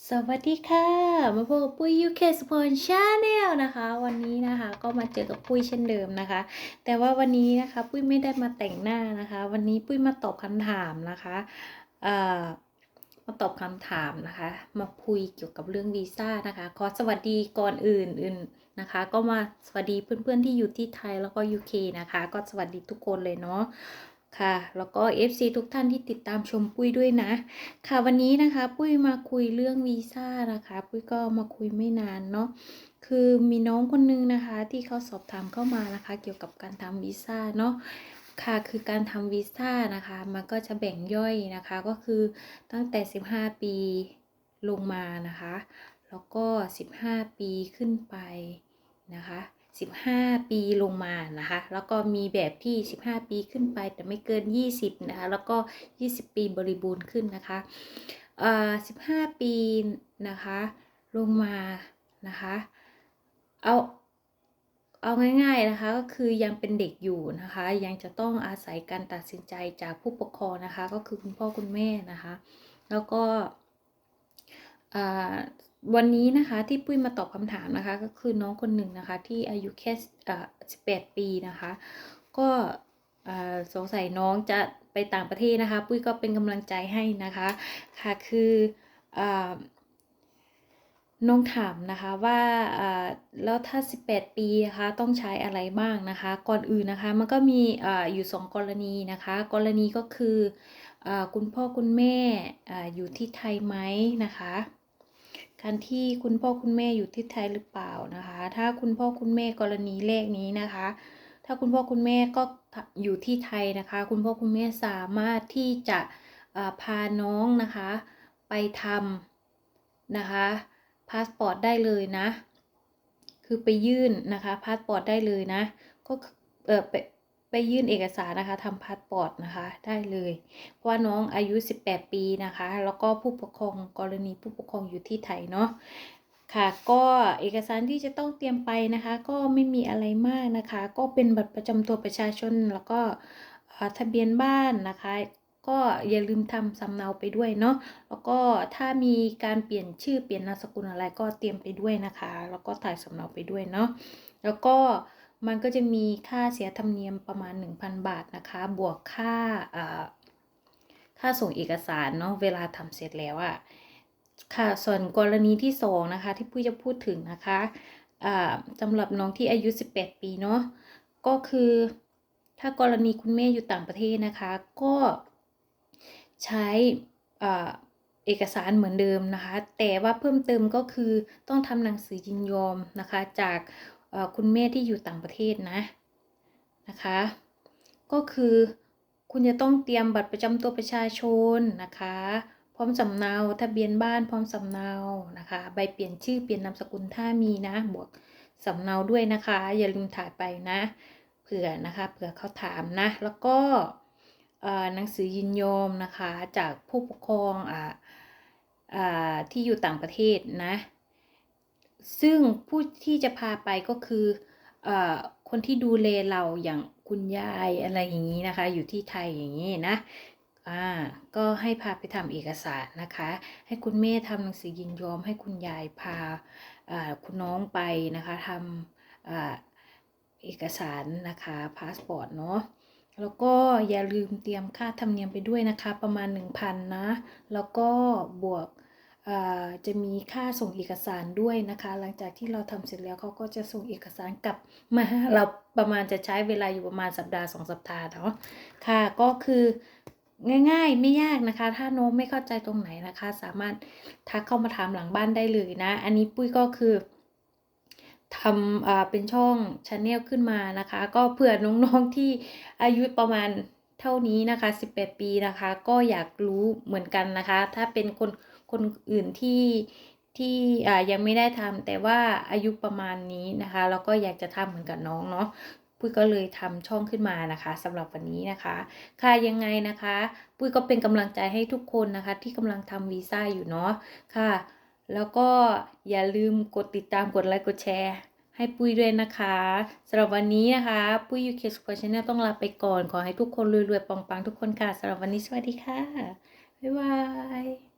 สวัสดีค่ะ มาพบกับปุ้ยยูเคสปอนชาแนลนะคะ วันนี้นะคะก็มาเจอกับปุ้ยเช่นเดิมนะคะ แต่ว่าวันนี้นะคะ ปุ้ยไม่ได้มาแต่งหน้านะคะ วันนี้ปุ้ยมาตอบคำถามนะคะเอ่อมาตอบคำถามนะคะ มาคุยเกี่ยวกับเรื่องวีซ่านะคะขอสวัสดีก่อนอื่นอื่นนะคะ ก็มาสวัสดีเพื่อนๆที่อยู่ที่ไทยแล้วก็ UK นะคะ ก็สวัสดีทุกคนเลยเนาะ ค่ะ แล้วก็ FC ทุกท่านที่ติดตามชมปุ้ยด้วยนะ ค่ะวันนี้นะคะ ปุ้ยมาคุยเรื่องวีซ่านะคะ ปุ้ยก็มาคุยไม่นานเนาะคือมีน้องคนนึงนะคะ ที่เขาสอบถามเข้ามานะคะ เกี่ยวกับการทำวีซ่าเนาะค่ะคือการทำวีซ่านะคะ มันก็จะแบ่งย่อยนะคะ ก็คือตั้งแต่ 15 ปีลงมานะคะ แล้วก็ 15 ปีขึ้นไปนะคะ 15 ปีลงมานะคะ แล้วก็มีแบบที่ 15 ปีขึ้นไปแต่ไม่เกิน 20 นะคะ แล้วก็ 20 ปีบริบูรณ์ขึ้นนะคะเอ่อ15 ปีนะคะ ลงมานะคะ เอาเอาง่ายๆนะคะก็คือยังเป็นเด็กอยู่นะคะ ยังจะต้องอาศัยการตัดสินใจจากผู้ปกครองนะคะ ก็คือคุณพ่อคุณแม่นะคะ แล้วก็อ่า วันนี้นะคะที่ปุ้ยมาตอบคำถามนะคะ ก็คือน้องคนหนึ่งนะคะ ที่อายุแค่อ่า18ปีนะคะ ก็อ่าสงสัยน้องจะไปต่างประเทศนะคะ ปุ้ยก็เป็นกำลังใจให้นะคะค่ะคืออ่าน้องถามนะคะว่าอ่าแล้วถ้า 18 ปีนะคะต้องใช้อะไรบ้างนะคะ ก่อนอื่นนะคะมันก็มีอ่าอยู่ 2 กรณีนะคะ กรณีก็คืออ่าคุณพ่อคุณแม่อ่าอยู่ที่ไทยไหมนะคะ การที่คุณพ่อคุณแม่อยู่ที่ไทยหรือเปล่านะคะ ถ้าคุณพ่อคุณแม่กรณีแรกนี้นะคะ ถ้าคุณพ่อคุณแม่ก็อยู่ที่ไทยนะคะ คุณพ่อคุณแม่สามารถที่จะพาน้องนะคะ ไปทำนะคะพาสปอร์ตได้เลยนะ คือไปยื่นนะคะพาสปอร์ตได้เลยนะ ก็เออ ไปยื่นเอกสารนะคะทำพาสปอร์ตนะคะได้เลยเพราะว่าน้องอายุ 18 ปีนะคะ แล้วก็ผู้ปกครองกรณีผู้ปกครองอยู่ที่ไทยเนาะค่ะก็เอกสารที่จะต้องเตรียมไปนะคะ ก็ไม่มีอะไรมากนะคะ ก็เป็นบัตรประจำตัวประชาชนแล้วก็ทะเบียนบ้านนะคะ ก็อย่าลืมทำสำเนาไปด้วยเนาะแล้วก็ถ้ามีการเปลี่ยนชื่อเปลี่ยนนามสกุลอะไรก็เตรียมไปด้วยนะคะ แล้วก็ถ่ายสำเนาไปด้วยเนาะแล้วก็ มันก็จะมีค่าเสียธรรมเนียมประมาณ 1,000 บาทนะคะ บวกค่าค่าส่งเอกสารเนาะเวลาทำเสร็จแล้วอะค่ะส่วนกรณีที่สองนะคะที่ปุ้ยจะพูดถึงนะคะสำหรับน้องที่อายุ 18 ปีเนาะก็คือถ้ากรณีคุณแม่อยู่ต่างประเทศนะคะ ก็ใช้เอกสารเหมือนเดิมนะคะ แต่ว่าเพิ่มเติมก็คือต้องทำหนังสือยินยอมนะคะ จาก คุณแม่ที่อยู่ต่างประเทศนะนะคะ ก็คือคุณจะต้องเตรียมบัตรประจำตัวประชาชนนะคะ พร้อมสำเนาทะเบียนบ้านพร้อมสำเนานะคะ ใบเปลี่ยนชื่อเปลี่ยนนามสกุลถ้ามีนะ บวกสำเนาด้วยนะคะ อย่าลืมถ่ายไปนะ เผื่อนะคะเผื่อเขาถามนะ แล้วก็หนังสือยินยอมนะคะจากผู้ปกครองอ่าที่อยู่ต่างประเทศนะ ซึ่งผู้ที่จะพาไปก็คือเอ่อคนที่ดูแลเราอย่างคุณยายอะไรอย่างนี้นะคะ อยู่ที่ไทยอย่างนี้นะอ่าก็ให้พาไปทำเอกสารนะคะ ให้คุณแม่ทำหนังสือยินยอม ให้คุณยายพาอ่าคุณน้องไปนะคะทำอ่าเอกสารนะคะพาสปอร์ตเนาะแล้วก็อย่าลืมเตรียมค่าธรรมเนียมไปด้วยนะคะ ประมาณ 1,000นะ แล้วก็บวก จะมีค่าส่งเอกสารด้วยนะคะ หลังจากที่เราทำเสร็จแล้วเขาก็จะส่งเอกสารกลับมาเราประมาณจะใช้เวลาอยู่ประมาณสัปดาห์สองสัปดาห์เนาะค่ะก็คือง่ายๆ ไม่ยากนะคะ ถ้าโน้มไม่เข้าใจตรงไหนนะคะ สามารถทักเข้ามาถามหลังบ้านได้เลยนะ อันนี้ปุ้ยก็คือทำอเป็นช่องชาแนลขึ้นมานะคะ ก็เผื่อน้องๆที่อายุประมาณเท่านี้นะคะ 18 ปีนะคะ ก็อยากรู้เหมือนกันนะคะ ถ้าเป็นคน คนอื่นที่ที่ยังไม่ได้ทำแต่ว่าอายุประมาณนี้นะคะแล้วก็อยากจะทำเหมือนกับน้องเนาะปุ้ยก็เลยทำช่องขึ้นมานะคะสำหรับวันนี้นะคะค่ะยังไงนะคะ ปุ้ยก็เป็นกำลังใจให้ทุกคนนะคะ ที่กำลังทำวีซ่าอยู่เนาะค่ะ แล้วก็อย่าลืมกดติดตามกดไลค์กดแชร์ ให้ปุ้ยด้วยนะคะสำหรับวันนี้นะคะ ปุ้ยยูเคสควอชแนลต้องลาไปก่อนขอให้ทุกคนรวยๆปังๆทุกคนค่ะสำหรับวันนี้สวัสดีค่ะบ๊ายบาย